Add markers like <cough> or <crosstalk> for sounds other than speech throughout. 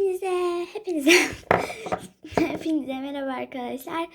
Hepinize, hepinize, <laughs> hepinize merhaba arkadaşlar.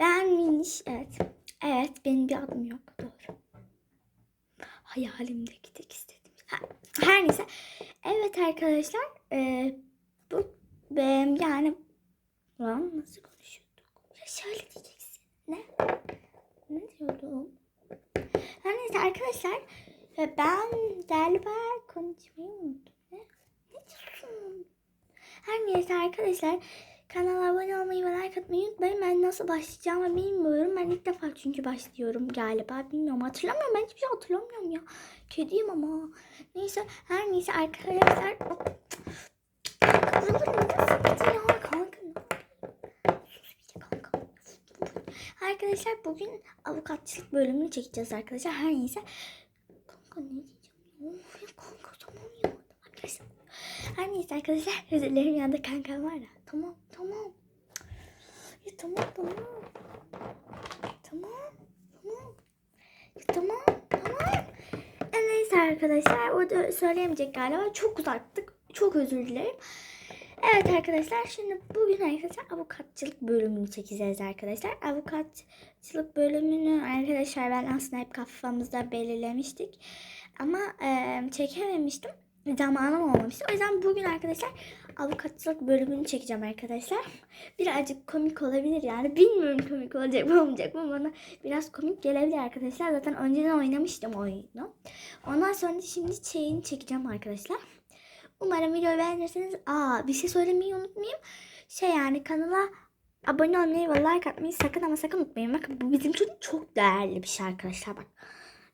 Ben Miniş, evet. Evet, benim bir adım yok, doğru. Hayalimdeki tek istediğim. Ha, Her neyse. Evet arkadaşlar, e, bu benim yani, lan nasıl konuşuyorduk? Ya şöyle diyeceksin. Ne? Ne diyordum? Her neyse arkadaşlar, e, ben galiba konuşmayı unuttum. Ne? Ne diyorsun? Her neyse arkadaşlar kanala abone olmayı ve like atmayı unutmayın. Ben nasıl başlayacağımı bilmiyorum. Ben ilk defa çünkü başlıyorum galiba. Bilmiyorum hatırlamıyorum. Ben hiçbir şey hatırlamıyorum ya. Kediyim ama. Neyse her neyse arkadaşlar. Arkadaşlar bugün avukatçılık bölümünü çekeceğiz arkadaşlar. Her neyse. Kanka ne diyeceğim? Of ya kanka. Her neyse arkadaşlar <laughs> özür dilerim yanında kankam var ya. Tamam tamam. Ya tamam tamam. Tamam tamam. Ya tamam tamam. Ya neyse arkadaşlar o da söyleyemeyecek galiba. Çok uzattık. Çok özür dilerim. Evet arkadaşlar şimdi bugün arkadaşlar avukatçılık bölümünü çekeceğiz arkadaşlar. Avukatçılık bölümünü arkadaşlar ben aslında hep kafamızda belirlemiştik. Ama eee, çekememiştim. Zamanım olmamıştı. O yüzden bugün arkadaşlar avukatçılık bölümünü çekeceğim arkadaşlar. Birazcık komik olabilir yani. Bilmiyorum komik olacak mı olmayacak mı bana biraz komik gelebilir arkadaşlar. Zaten önceden oynamıştım oyunu. Ondan sonra şimdi şeyini çekeceğim arkadaşlar. Umarım videoyu beğenirseniz. Aa bir şey söylemeyi unutmayayım. Şey yani kanala abone olmayı ve like atmayı sakın ama sakın unutmayın. Bakın bu bizim için çok değerli bir şey arkadaşlar bak.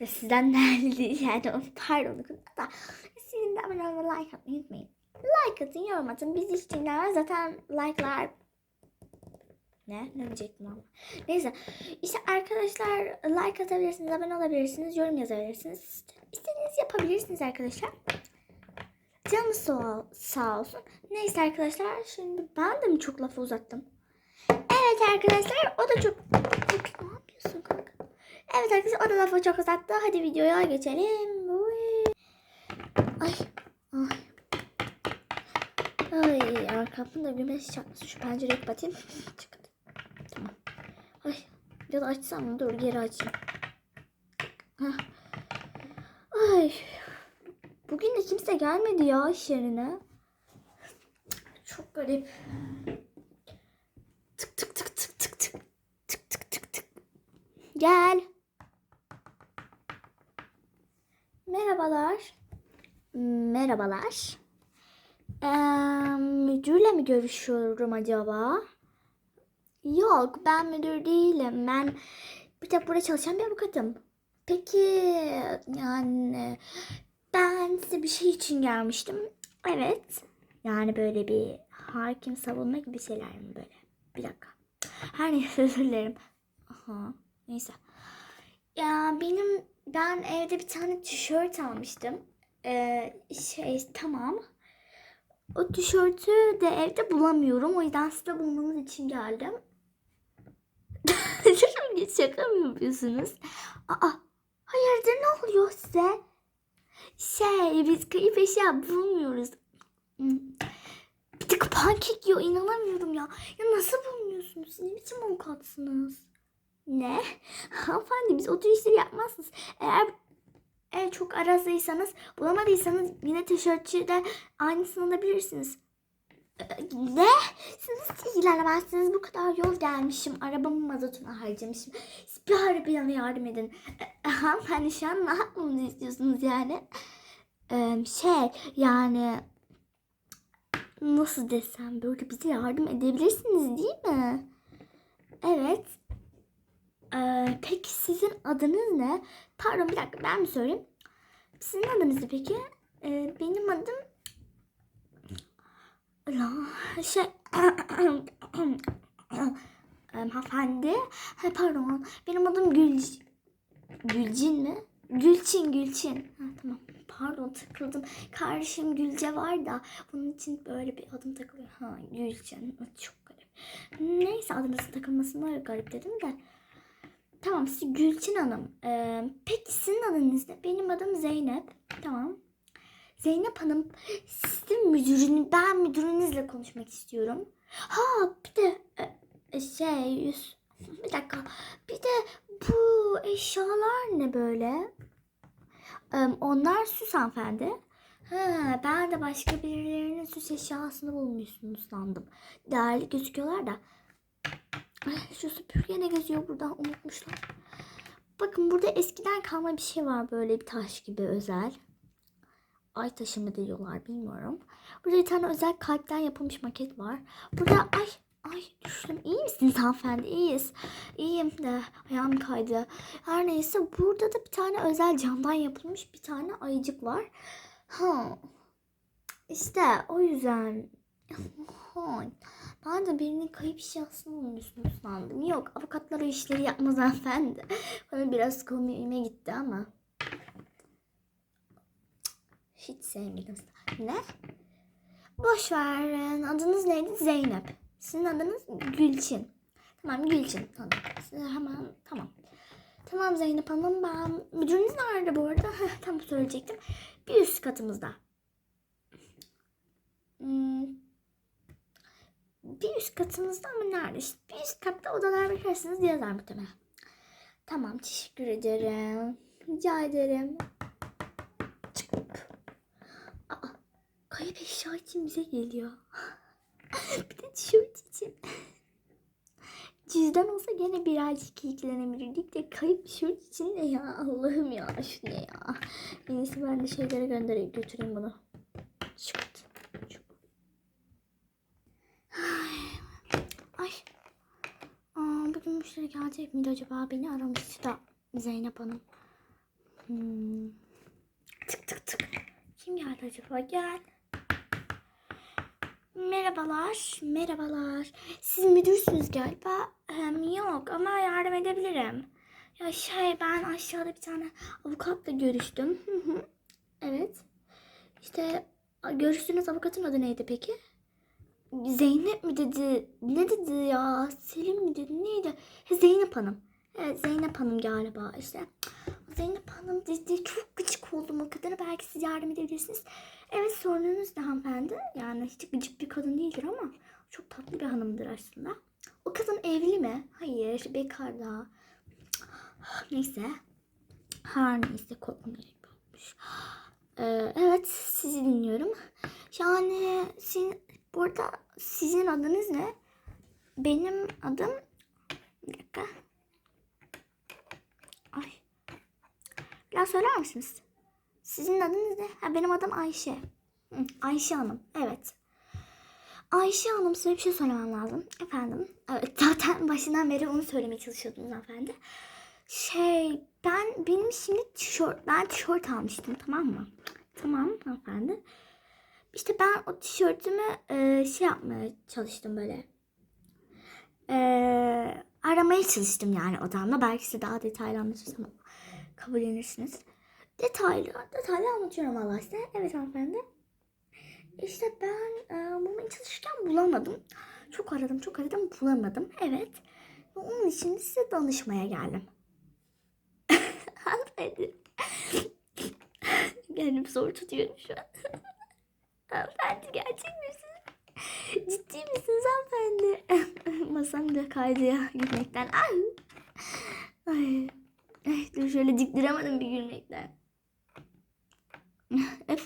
Ve sizden <laughs> değerli değil yani pardon da. De abone olmayı like atmayı unutmayın. Like atın yorum atın. Biz hiç dinlemez zaten like'lar ne? Ne diyecektim ama. Neyse. İşte arkadaşlar like atabilirsiniz, abone olabilirsiniz, yorum yazabilirsiniz. İstediğinizi yapabilirsiniz arkadaşlar. Canınız sağ, sağ olsun. Neyse arkadaşlar şimdi ben de mi çok lafı uzattım? Evet arkadaşlar o da çok... Ne yapıyorsun kanka? Evet arkadaşlar o da lafı çok uzattı. Hadi videoya geçelim. Ay. Ay. Ay arkamda güneş çarpmasın. Şu pencereyi kapatayım. Çıkın. Tamam. Ay. Ya da açsam mı? Dur geri açayım. Heh. Ay. Bugün de kimse gelmedi ya iş yerine. Çok garip. Tık tık tık tık tık tık. Tık tık tık tık. Gel. Merhabalar. Merhabalar. Ee, müdürle mi görüşüyorum acaba? Yok ben müdür değilim. Ben bir de burada çalışan bir avukatım. Peki yani ben size bir şey için gelmiştim. Evet. Yani böyle bir hakim savunma gibi şeyler mi böyle? Bir dakika. Her neyse <laughs> özür dilerim. Aha. Neyse. Ya benim ben evde bir tane tişört almıştım. Ee, şey tamam. O tişörtü de evde bulamıyorum. O yüzden size bulmanız için geldim. <laughs> Şaka mı yapıyorsunuz? Aa, hayırdır ne oluyor size? Şey biz kayıp eşya bulmuyoruz. Bir tık pankek yiyor inanamıyorum ya. Ya nasıl bulmuyorsunuz? Ne biçim avukatsınız? Ne? Hanımefendi biz o tür işleri yapmazsınız. Eğer eğer çok arazıysanız bulamadıysanız yine tişörtçüde aynısını alabilirsiniz. Ee, Ne? Siz nasıl ilgilenemezsiniz? Bu kadar yol gelmişim. Arabamın mazotunu harcamışım. Bir ara bana yardım edin. Ee, Hanımefendi şu an ne yapmamızı istiyorsunuz yani? Ee, şey yani nasıl desem böyle bize yardım edebilirsiniz değil mi? Evet. Ee, peki sizin adınız ne? Pardon bir dakika ben mi söyleyeyim? Sizin adınız ne peki? Ee, benim adım La şey <coughs> hanımefendi ha, pardon benim adım Gül Gülcin mi? Gülçin Gülçin. Ha, tamam pardon takıldım. Kardeşim Gülce var da bunun için böyle bir adım takılıyor. Ha Gülçin çok garip. Neyse adınızın takılmasına garip dedim de. Tamam siz Gülçin Hanım. Ee, peki sizin adınız ne? Benim adım Zeynep. Tamam. Zeynep Hanım sizin müdürün ben müdürünüzle konuşmak istiyorum. Ha bir de e, e, şey bir dakika bir de bu eşyalar ne böyle? Onlar süs hanımefendi. Ha, ben de başka birilerinin süs eşyasını bulmuşsunuz sandım. Değerli gözüküyorlar da. Şu süpürge ne geziyor buradan unutmuşlar. Bakın burada eskiden kalma bir şey var böyle bir taş gibi özel. Ay taşı mı diyorlar bilmiyorum. Burada bir tane özel kalpten yapılmış maket var. Burada ay ay düştüm. İyi misiniz hanımefendi? İyiyiz. İyiyim de ayağım kaydı. Her neyse burada da bir tane özel camdan yapılmış bir tane ayıcık var. Ha. İşte o yüzden. <laughs> Ben de birinin kayıp eşyasını bulmuşsunuz sandım. Yok avukatlar o işleri yapmaz hanımefendi. <laughs> Bana biraz komiğime gitti ama. Hiç sevmedim. Ne? Boş verin. Adınız neydi? Zeynep. Sizin adınız Gülçin. Tamam Gülçin. Tamam. Size hemen tamam. Tamam Zeynep Hanım ben müdürünüz nerede bu arada? <laughs> Tam söyleyecektim. Bir üst katımızda. Hmm, bir üst katımızda mı nerede? İşte bir üst katta odalar bakarsınız yazar muhtemelen. Tamam teşekkür ederim. Rica ederim. Çık. Aa, kayıp eşya için bize geliyor. <laughs> bir de tişört için. Cüzdan olsa gene birazcık ilgilenebilirdik de kayıp tişört için ne ya Allah'ım ya şu ne ya. En iyisi ben de şeylere göndereyim götüreyim bunu. Çıkart. Çık. Ay. Ay. Müşteri gelecek miydi acaba? Beni aramıştı da Zeynep Hanım. Hmm. Tık tık tık. Kim geldi acaba? Gel. Merhabalar, merhabalar. Siz müdürsünüz galiba. Hem yok ama yardım edebilirim. Ya şey ben aşağıda bir tane avukatla görüştüm. Evet. İşte görüştüğünüz avukatın adı neydi peki? Zeynep mi dedi? Ne dedi ya? Selim mi dedi? Neydi? Ha, Zeynep Hanım. Evet Zeynep Hanım galiba işte. Zeynep Hanım dedi. Çok gıcık oldum o kadına. Belki siz yardım edebilirsiniz. Evet sorununuz ne hanımefendi? Yani hiç gıcık bir kadın değildir ama çok tatlı bir hanımdır aslında. O kadın evli mi? Hayır. Bekar daha. Neyse. Her neyse korkmaya olmuş. Ee, evet sizi dinliyorum. Yani sizin, burada sizin adınız ne? Benim adım bir dakika. Ay. Biraz söyler misiniz? Sizin adınız ne? Ha, benim adım Ayşe. Ayşe Hanım. Evet. Ayşe Hanım size bir şey söylemem lazım. Efendim. Evet <laughs> zaten başından beri onu söylemeye çalışıyordunuz hanımefendi. Şey ben benim şimdi tişört ben tişört almıştım tamam mı? Tamam hanımefendi. İşte ben o tişörtümü e, şey yapmaya çalıştım böyle. E, aramaya çalıştım yani odamda. Belki size daha detaylı anlatırsam kabullenirsiniz. Detaylı, detaylı anlatıyorum Allah size. Evet hanımefendi. İşte ben e, bulmaya çalışırken bulamadım. Çok aradım, çok aradım, bulamadım. Evet. Ve onun için size danışmaya geldim. <laughs> Hanımefendi. Kendimi zor tutuyorum şu an. Hanımefendi gerçek misiniz? Ciddi misiniz hanımefendi? <laughs> Masam da kaydı ya gülmekten. Ay. Ay. Ay, dur şöyle dik duramadım bir gülmekten. <laughs>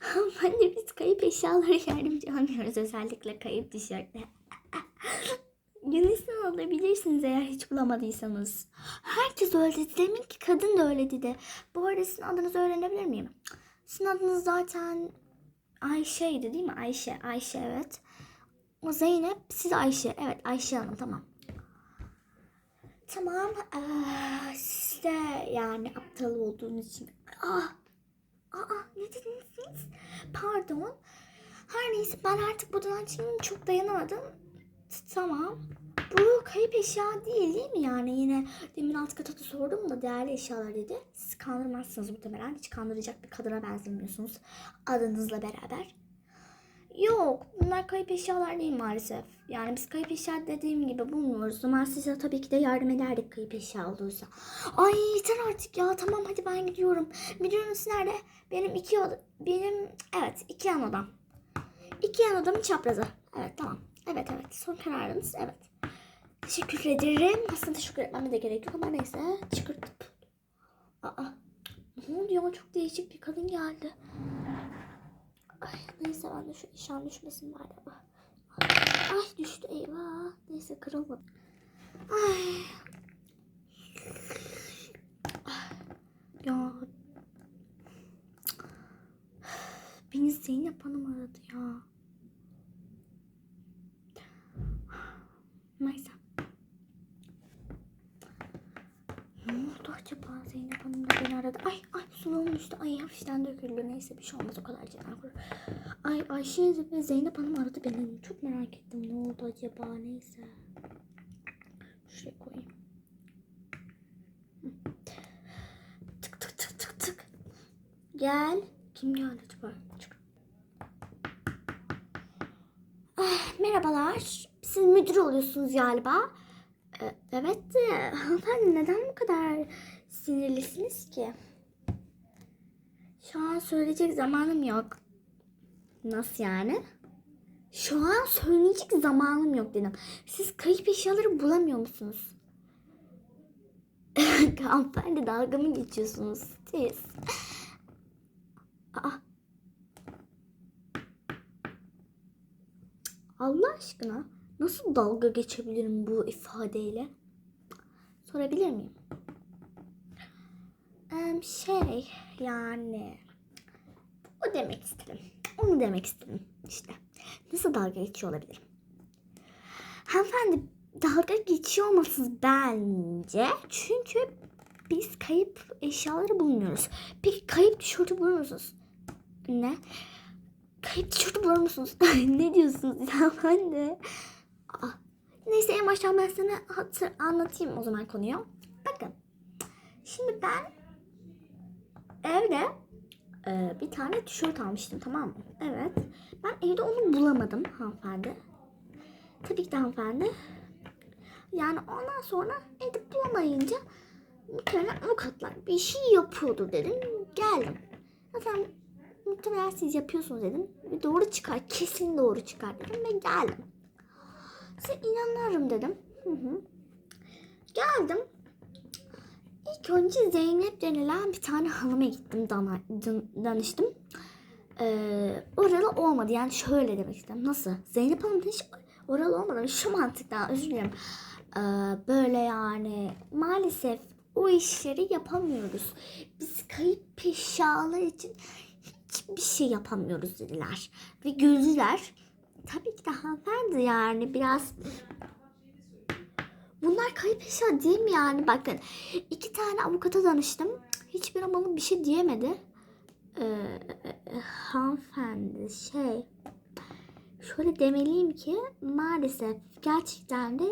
Hanımefendi biz kayıp eşyalara yardımcı olmuyoruz. Özellikle kayıp tişörtle. <laughs> Yunanistan olabilirsiniz eğer hiç bulamadıysanız. Herkes öyle dedi. Demin ki kadın da öyle dedi. Bu arada sizin adınızı öğrenebilir miyim? Sizin adınız zaten Ayşe'ydi değil mi? Ayşe. Ayşe evet. O Zeynep. Siz Ayşe. Evet Ayşe Hanım tamam. Tamam. Ee, siz de yani aptal olduğunuz için. Ah. Aa ne dediniz? Pardon. Her neyse ben artık bu için çok dayanamadım. Tamam. Bu kayıp eşya değil değil mi yani? Yine demin alt kata da sordum da değerli eşyalar dedi. Siz kandırmazsınız muhtemelen. Hiç kandıracak bir kadına benzemiyorsunuz. Adınızla beraber. Yok bunlar kayıp eşyalar değil maalesef. Yani biz kayıp eşya dediğim gibi bulmuyoruz. Ama size tabii ki de yardım ederdik kayıp eşya olursa. Ay yeter artık ya tamam hadi ben gidiyorum. Müdürünüz nerede? Benim iki benim evet iki yan odam. İki yan odamın çaprazı. Evet tamam. Evet evet son kararınız evet. Teşekkür ederim. Aslında teşekkür etmeme de gerek yok ama neyse çıkarttım. Aa ne oldu ya çok değişik bir kadın geldi. Ay neyse ben de şu eşyan düşmesin bari. Ay, ay düştü eyvah. Neyse kırılmadı. Ay, Ya. Beni Zeynep Hanım aradı ya. Neyse. Ne oldu acaba Zeynep Hanım da beni aradı. Ay ay suluğum düştü. Ay hafiften döküldü. Neyse bir şey olmaz o kadar canım. Ay Ayşe ve Zeynep Hanım aradı beni. Çok merak ettim. Ne oldu acaba? Neyse. Şuraya koyayım. Tık tık tık tık tık. Gel. Kim geldi acaba? Çık. Ah, merhabalar. Siz müdür oluyorsunuz galiba. E, Evet de hanımefendi neden bu kadar sinirlisiniz ki? Şu an söyleyecek zamanım yok. Nasıl yani? Şu an söyleyecek zamanım yok dedim. Siz kayıp eşyaları bulamıyor musunuz? <laughs> Hanımefendi dalga mı geçiyorsunuz siz? Allah aşkına nasıl dalga geçebilirim bu ifadeyle? Sorabilir miyim? Em, şey yani o demek istedim. Onu demek istedim işte. Nasıl dalga geçiyor olabilirim? Hanımefendi dalga geçiyor olmasınız bence. Çünkü biz kayıp eşyaları bulmuyoruz. Peki kayıp tişörtü bulur musunuz? Ne? Kayıp tişörtü bulur musunuz? <laughs> ne diyorsunuz ya ben de? Aa, neyse en baştan ben sana hatır, anlatayım o zaman konuyu. Bakın. Şimdi ben evde e, bir tane tişört almıştım tamam mı? Evet. Ben evde onu bulamadım hanımefendi. Tabii ki de hanımefendi. Yani ondan sonra evde bulamayınca muhtemelen avukatlar bir şey yapıyordu dedim. Geldim. Zaten muhtemelen siz yapıyorsunuz dedim. Doğru çıkar. Kesin doğru çıkar dedim ve geldim. Size inanıyorum dedim. Hı hı. Geldim. İlk önce Zeynep denilen bir tane hanıma gittim dana, dan- danıştım. Ee, oralı olmadı yani şöyle demek istedim. Nasıl? Zeynep Hanım hiç oralı olmadı. Şu mantıktan özür dilerim. Ee, böyle yani maalesef o işleri yapamıyoruz. Biz kayıp eşyalar için hiçbir şey yapamıyoruz dediler. Ve güldüler. Tabii ki de hanımefendi yani biraz Bunlar kayıp eşya değil mi yani? Bakın iki tane avukata danıştım. Hiçbiri bana bir şey diyemedi. Ee, hanımefendi şey şöyle demeliyim ki maalesef gerçekten de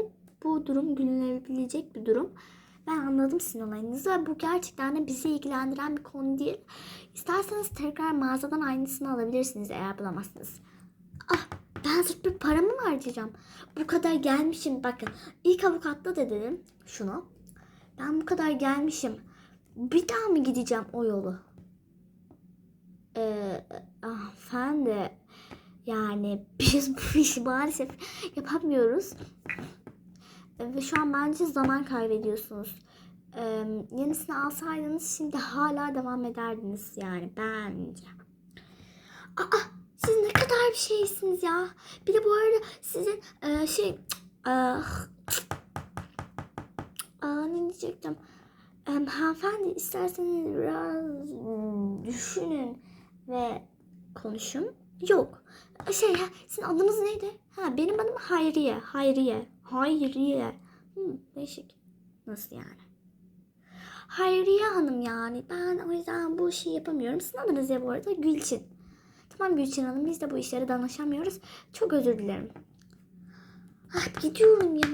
bu durum gülünebilecek bir durum. Ben anladım sizin olayınızı ve bu gerçekten de bizi ilgilendiren bir konu değil. İsterseniz tekrar mağazadan aynısını alabilirsiniz eğer bulamazsınız. Ah ben sırf bir paramı mı harcayacağım? Bu kadar gelmişim bakın. ilk avukatta da dedim şunu. Ben bu kadar gelmişim. Bir daha mı gideceğim o yolu? Ee, hanımefendi yani biz bu işi maalesef yapamıyoruz. Ve şu an bence zaman kaybediyorsunuz. Ee, yenisini alsaydınız şimdi hala devam ederdiniz yani bence. Aa siz ne kadar bir şeysiniz ya. Bir de bu arada sizin e, şey ah, ne diyecektim. E, hanımefendi isterseniz biraz düşünün ve konuşun. Yok. Şey ya sizin adınız neydi? Ha benim adım Hayriye. Hayriye. Hayriye. Hmm, değişik. Nasıl yani? Hayriye Hanım yani. Ben o yüzden bu işi yapamıyorum. Sizin adınız ya bu arada Gülçin. Tamam Gülçin Hanım biz de bu işlere danışamıyoruz. Çok özür dilerim. Ah gidiyorum ya.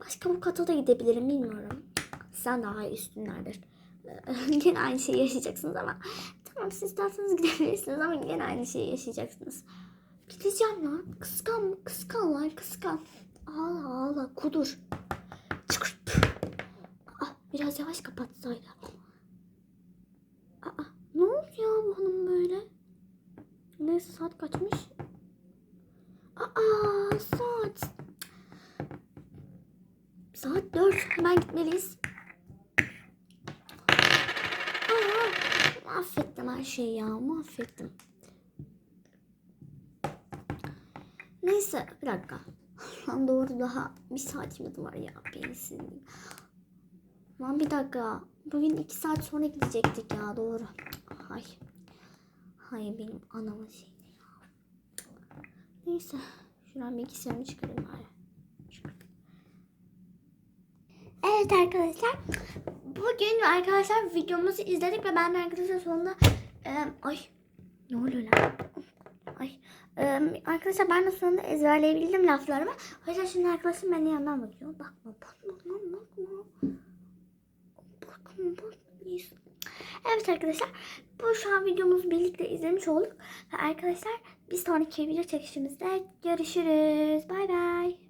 Başka avukata da gidebilirim bilmiyorum. Sen daha üstünlerdir. <laughs> Yine aynı şeyi yaşayacaksınız ama Tamam siz isterseniz gidebilirsiniz ama yine aynı şeyi yaşayacaksınız. Gideceğim lan. Kıskan, kıskan lan kıskan. Ağla ağla kudur. Çıkır. Ah, biraz yavaş kapatsaydı. Aa, ne oldu ya bu hanım böyle? Neyse saat kaçmış? Aa saat. Saat dört. Hemen gitmeliyiz. Aa, mahvettim her şeyi ya. Mahvettim. Neyse bir dakika. Lan doğru daha bir saatimiz var ya. Beyinsin. Lan bir dakika. Bugün iki saat sonra gidecektik ya doğru. Hay. Hay benim anamın şeyi ya. Neyse. Şuradan bilgisayarımı çıkarayım bari. Evet arkadaşlar. Bugün arkadaşlar videomuzu izledik ve ben arkadaşlar sonunda e, ay ne oluyor lan? Ay e, arkadaşlar ben de sonunda ezberleyebildim laflarımı. O yüzden şimdi arkadaşım benim yanından bakıyor. Bakma bakma lan bakma. Bakma bakma. Evet arkadaşlar bu şu an videomuzu birlikte izlemiş olduk. Ve arkadaşlar bir sonraki video çekişimizde görüşürüz. Bay bay.